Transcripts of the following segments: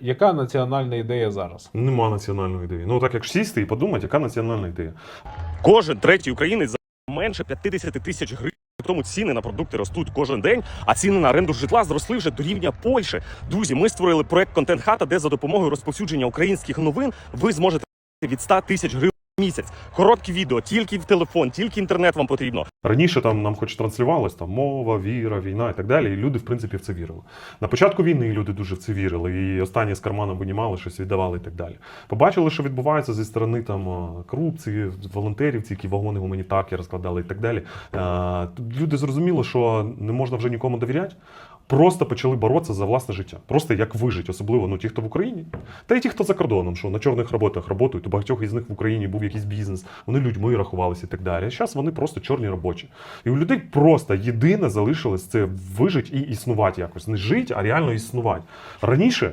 Яка національна ідея зараз? Нема національної ідеї. Ну так як сісти і подумати, яка національна ідея. Кожен третій українець за менше 50 тисяч гривень. Тому ціни на продукти ростуть кожен день, а ціни на оренду житла зросли вже до рівня Польщі. Друзі, ми створили проект Контент Хата, де за допомогою розповсюдження українських новин ви зможете від 100 тисяч гривень місяць. Короткі відео, тільки в телефон, тільки інтернет вам потрібно. Раніше там нам хоч транслювалось там мова, віра, війна і так далі. І люди, в принципі, в це вірили. На початку війни люди дуже в це вірили, і останні з кармана винімали, щось віддавали і так далі. Побачили, що відбувається зі сторони там е, корупції, волонтерів, які вагони гуманітарки розкладали і так далі. Е, Люди зрозуміли, що не можна вже нікому довіряти. Просто почали боротися за власне життя. Просто як вижити, особливо ну, ті, хто в Україні, та й ті, хто за кордоном, що на чорних роботах працюють, у багатьох із них в Україні був якийсь бізнес, вони людьми рахувалися і так далі. А зараз вони просто чорні робочі. І у людей просто єдине залишилось це вижити і існувати якось. Не жити, а реально існувати. Раніше,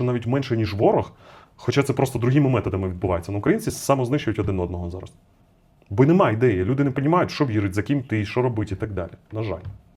навіть менше ніж ворог. Хоча це просто другими методами відбувається. Ну, українці самознищують один одного зараз. Бо немає ідеї. Люди не розуміють, що вірить, за ким ти що робити і так далі. На жаль.